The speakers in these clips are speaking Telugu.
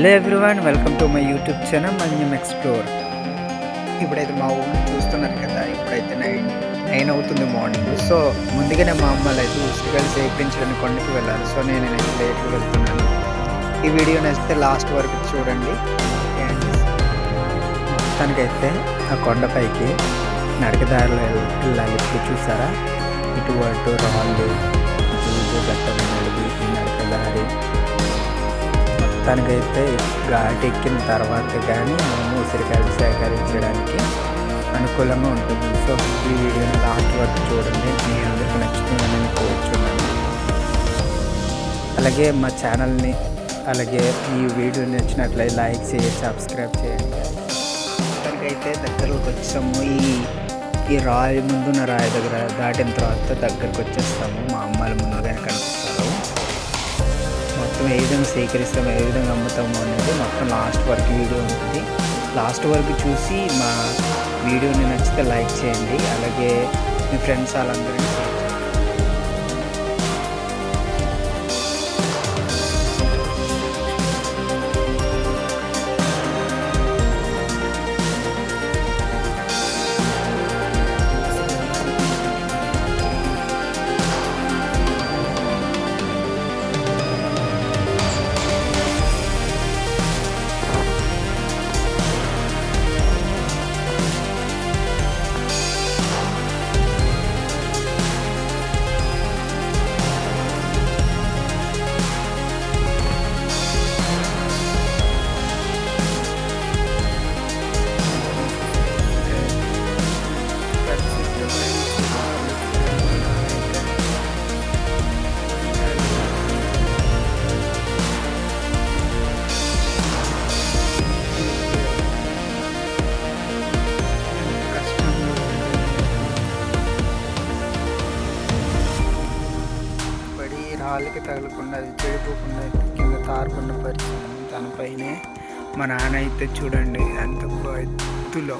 Hello everyone welcome to my YouTube channel Manyam explore ఇప్పుడైతే మా ఊరిని చూస్తున్నారు కదా ఇప్పుడైతే నైన్ నైన్ అవుతుంది మార్నింగ్ సో ముందుగానే మా అమ్మలు అయితే ఉసిరికాయలు సేకరించడానికి కొండకి వెళ్ళాలి సో నేను అయితే లేట్కి వెళ్తున్నాను. ఈ వీడియో నచ్చితే లాస్ట్ వరకు చూడండి. And మొత్తానికైతే ఆ కొండపైకి నడకదారిలో వెళ్ళాలి ఇప్పుడు చూసారా? ఇటు అటు రాళ్ళు ఇటు గట్టమైనది నడకదారి ప్రస్తుతానికైతే ఘాట్ ఎక్కిన తర్వాత కానీ మేము ఉసిరికాయలు సేకరించడానికి అనుకూలంగా ఉంటుంది. సో ఈ వీడియోని లాస్ట్ వరకు చూడండి. మీ అందరికీ నచ్చుతుందని కోరుచున్నాను. అలాగే మా ఛానల్ని అలాగే ఈ వీడియో నచ్చినట్లయితే లైక్ చేయండి సబ్స్క్రైబ్ చేయండి. అయితే దగ్గరకు వచ్చాము. ఈ ఈ రాయి ముందున్న రాయి దగ్గర దాటిన తర్వాత దగ్గరకు వచ్చేస్తాము. మా అమ్మాయిల ముందుగానే కనిపిస్తుంది. మొత్తం ఏ విధంగా సేకరిస్తాం ఏ విధంగా అమ్ముతాము అనేది మొత్తం లాస్ట్ వరకు వీడియో ఉంటుంది. లాస్ట్ వరకు చూసి మా వీడియోని నచ్చితే లైక్ చేయండి. అలాగే మీ ఫ్రెండ్స్ వాళ్ళందరినీ మా నాన్న అయితే చూడండి అంత ఎత్తులో.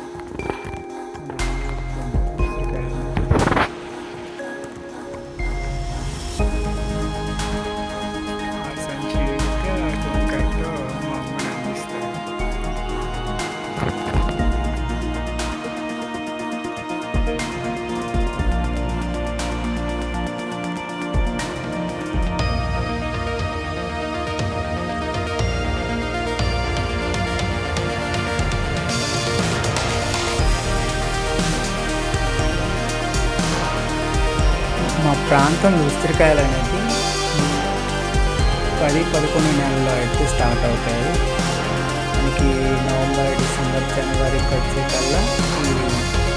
ప్రాంతం ఉసిరికాయలు అనేది పది పదకొండు నెలల్లో అయితే స్టార్ట్ అవుతాయి. మనకి నవంబర్ డిసెంబర్ జనవరికి వచ్చేకల్లా ఈ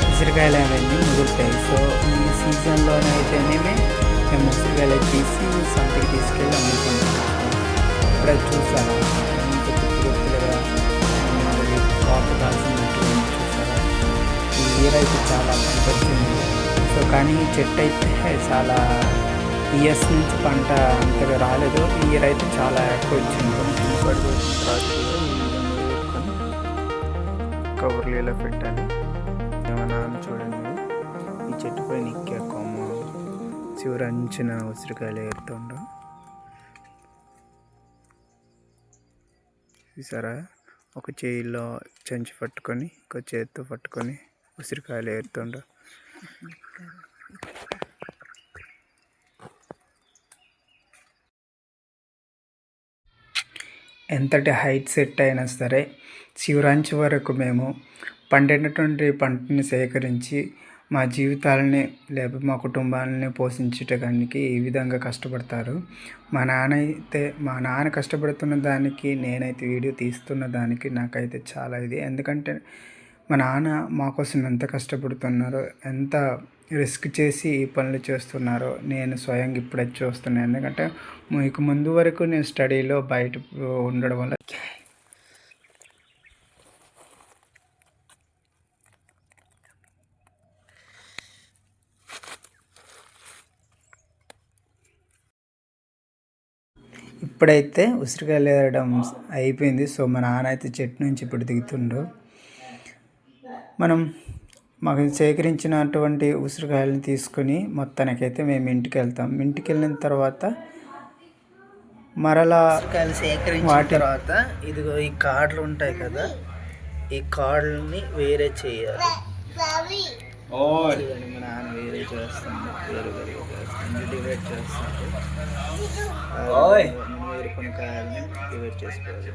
ఉసిరికాయలు అవన్నీ ముదురుతాయి సో ఈ సీజన్లోనే అయితేనేమి మేము ఉసిరికాయలు తీసి సంతకి తీసుకెళ్ళి అమ్ముకుంటాం. ఇక్కడ చూసాను ఎంత గుర్తుగా కాపు కాల్సినట్టు చూసారా? ఈ ఇయర్ అయితే చాలా పంట వచ్చింది సో కానీ ఈ చెట్టు అయితే చాలా ఇయర్స్ నుంచి పంట అంతగా రాలేదు. ఈ ఇయర్ అయితే చాలా ఎక్కువ వచ్చింది. కవర్లు ఇలా పెట్టాలి. ఏమన్నా చూడండి. ఈ చెట్టు పైన ఎక్కే కొమ్మ చివరంచిన ఉసిరికాయలు ఏరుతుండవు చూసారా? ఒక చేయిలో చెంచి పట్టుకొని ఇంకో చేతితో పట్టుకొని ఉసిరికాయలు ఏరుతుండ ఎంతటి హైట్ సెట్ అయినా సరే చివరంచి వరకు మేము పండినటువంటి పంటని సేకరించి మా జీవితాలని లేకపోతే మా కుటుంబాలని పోషించటానికి ఈ విధంగా కష్టపడతారు. మా నాన్న అయితే మా నాన్న కష్టపడుతున్న దానికి నేనైతే వీడియో తీస్తున్న దానికి నాకైతే చాలా ఇది. ఎందుకంటే మా నాన్న మా కోసం ఎంత కష్టపడుతున్నారో ఎంత రిస్క్ చేసి ఈ పనులు చేస్తున్నారో నేను స్వయంగా ఇప్పుడే చూస్తున్నాను. ఎందుకంటే మీకు ముందు వరకు నేను స్టడీలో బయట ఉండడం వల్ల ఇప్పుడైతే ఉసిరికాయలు వేయడం అయిపోయింది. సో మా నాన్న అయితే చెట్టు నుంచి ఇప్పుడు దిగుతుండ్రు మనం మాకు సేకరించినటువంటి ఉసిరికాయలను తీసుకొని మొత్తానికైతే మేము ఇంటికి వెళ్తాం. ఇంటికి వెళ్ళిన తర్వాత మరలా ఉసిరికాయలు సేకరించిన తర్వాత ఇదిగో ఈ కార్డులు ఉంటాయి కదా ఈ కార్డులని వేరే చేయాలి. చూడండి మా నాన్న వేరే చేస్తాను వేరు చేస్తాను డివైడ్ చేస్తాను వేరు కొన్ని కాయలని డివైడ్ చేసుకోవాలి.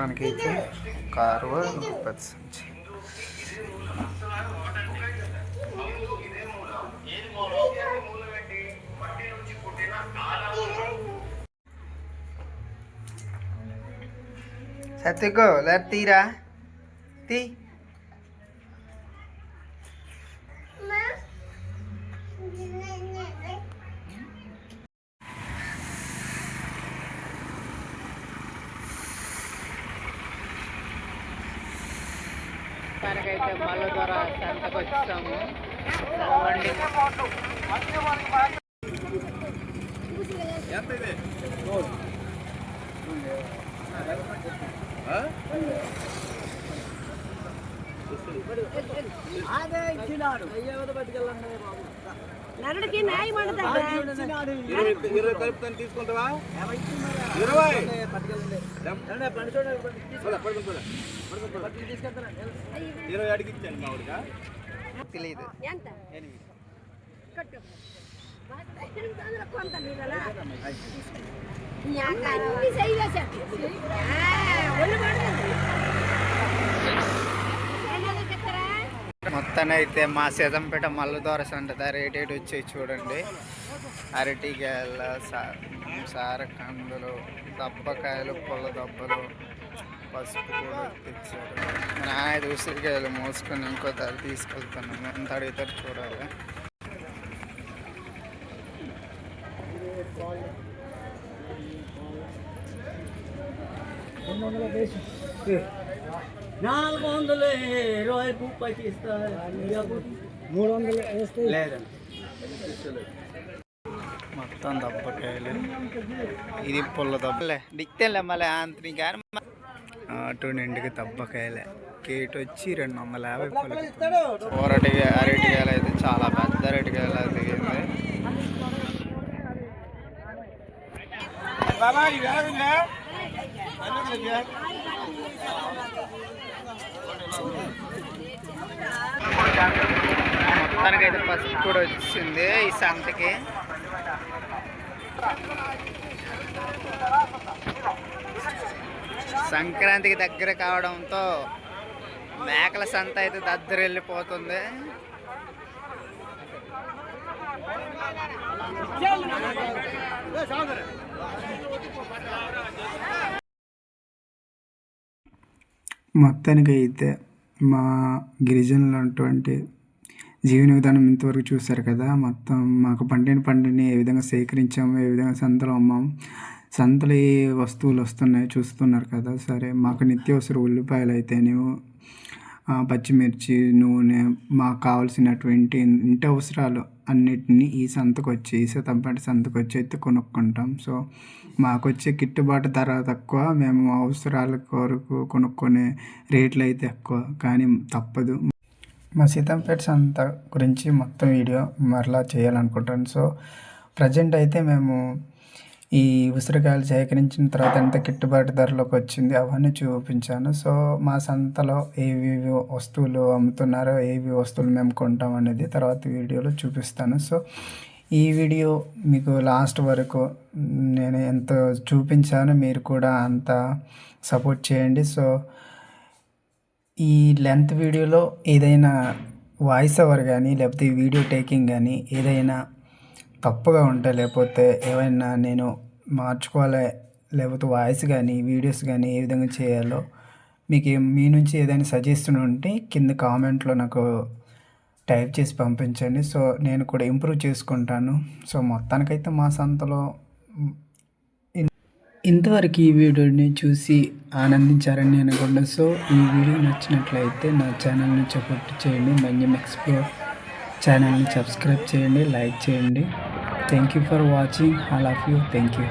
మొత్తానికైతే కారు పెద్ద సంచి. సత్తుకో లేదా తీరా? తీ. దానికైతే మళ్ళీ ద్వారా సంతకు వచ్చాము. నరుడికి న్యాయం ఇరవై కలుపుతాను తీసుకుంటావా? ఇరవై. ఇరవై అడిగి ఇచ్చాను మా ఊరికా తెలియదు? మొత్తాన్ని అయితే మా సీతంపేట మల్లదోర సంట రేట్ ఏటు వచ్చి చూడండి అరటికాయల సా- సారకందులు దబ్బకాయలు పుల్ల దబ్బలు పసుపు కూడా తెచ్చారు నా ఐదు ఉసిరికాయలు మోసుకొని ఇంకో దారి తీసుకెళ్తున్నాము ఎంత అడుగుతారు చూడాలి. నాలుగు వందలు ఇరవై రూపాయలు ఇస్తారు మూడు వందలు వేస్తే లేదండి. మొత్తం దబ్బకాయలు. ఇది పుల్ల దబ్బలే దిక్తేలే మళ్ళీ అంతని కానీ అటు నిండుకి దబ్బకాయలే. కేట్ వచ్చి రెండు వందల యాభై. ఊరటి అరటికాయలు అయితే చాలా పెద్ద అరటికాయలు ఎలాగుందా మొత్తానికి అయితే పసుపు కూడా వచ్చింది ఈ సంతకి. సంక్రాంతికి దగ్గర కావడంతో మేకల సంత అయితే దద్దరెళ్ళిపోతుంది మొత్తానికి అయితే మా గిరిజనులు అటువంటి జీవన విధానం ఇంతవరకు చూశారు కదా మొత్తం మాకు పండిన పంటని ఏ విధంగా సేకరించాము ఏ విధంగా సంతలో అమ్మాము సంతలో ఏ వస్తువులు వస్తున్నాయి చూస్తున్నారు కదా. సరే మాకు నిత్యావసర ఉల్లిపాయలు అయితేనేమో పచ్చిమిర్చి నూనె మాకు కావాల్సినటువంటి ఇంటి అవసరాలు అన్నిటినీ ఈ సంతకు వచ్చి ఈ సతంపేట సంతకు వచ్చి అయితే కొనుక్కుంటాం. సో మాకు వచ్చే గిట్టుబాటు ధర తక్కువ మేము అవసరాల కొరకు కొనుక్కునే రేట్లు అయితే ఎక్కువ. కానీ తప్పదు మా సీతంపేట సంత గురించి మొత్తం వీడియో మరలా చేయాలనుకుంటాను సో ప్రజెంట్ అయితే మేము ఈ ఉసిరికాయలు సేకరించిన తర్వాత ఎంత గిట్టుబాటు ధరలోకి వచ్చింది అవన్నీ చూపించాను. సో మా సంతలో ఏవి వస్తువులు అమ్ముతున్నారో ఏవి వస్తువులు మేము కొంటాం అనేది తర్వాత వీడియోలో చూపిస్తాను. సో ఈ వీడియో మీకు లాస్ట్ వరకు నేను ఎంత చూపించానో మీరు కూడా అంత సపోర్ట్ చేయండి. సో ఈ లెంత్ వీడియోలో ఏదైనా వాయిస్ ఓవర్ కానీ లేకపోతే వీడియో టేకింగ్ కానీ ఏదైనా తప్పుగా ఉంటే లేకపోతే ఏమైనా నేను మార్చుకోవాలి లేకపోతే వాయిస్ కానీ వీడియోస్ కానీ ఏ విధంగా చేయాలో మీకు మీ నుంచి ఏదైనా సజెషన్ ఉంటే కింద కామెంట్లో నాకు టైప్ చేసి పంపించండి. సో నేను కూడా ఇంప్రూవ్ చేసుకుంటాను. సో మొత్తానికైతే మా సంతలో ఇంతవరకు ఈ వీడియోని చూసి ఆనందించారని నేను అనుకుంటున్నాను సో ఈ వీడియో నచ్చినట్లయితే నా ఛానల్ని సపోర్ట్ చేయండి. మంజం ఎక్స్ప్లోర్ ఛానల్ని సబ్స్క్రైబ్ చేయండి లైక్ చేయండి. Thank you for watching. All of you. Thank you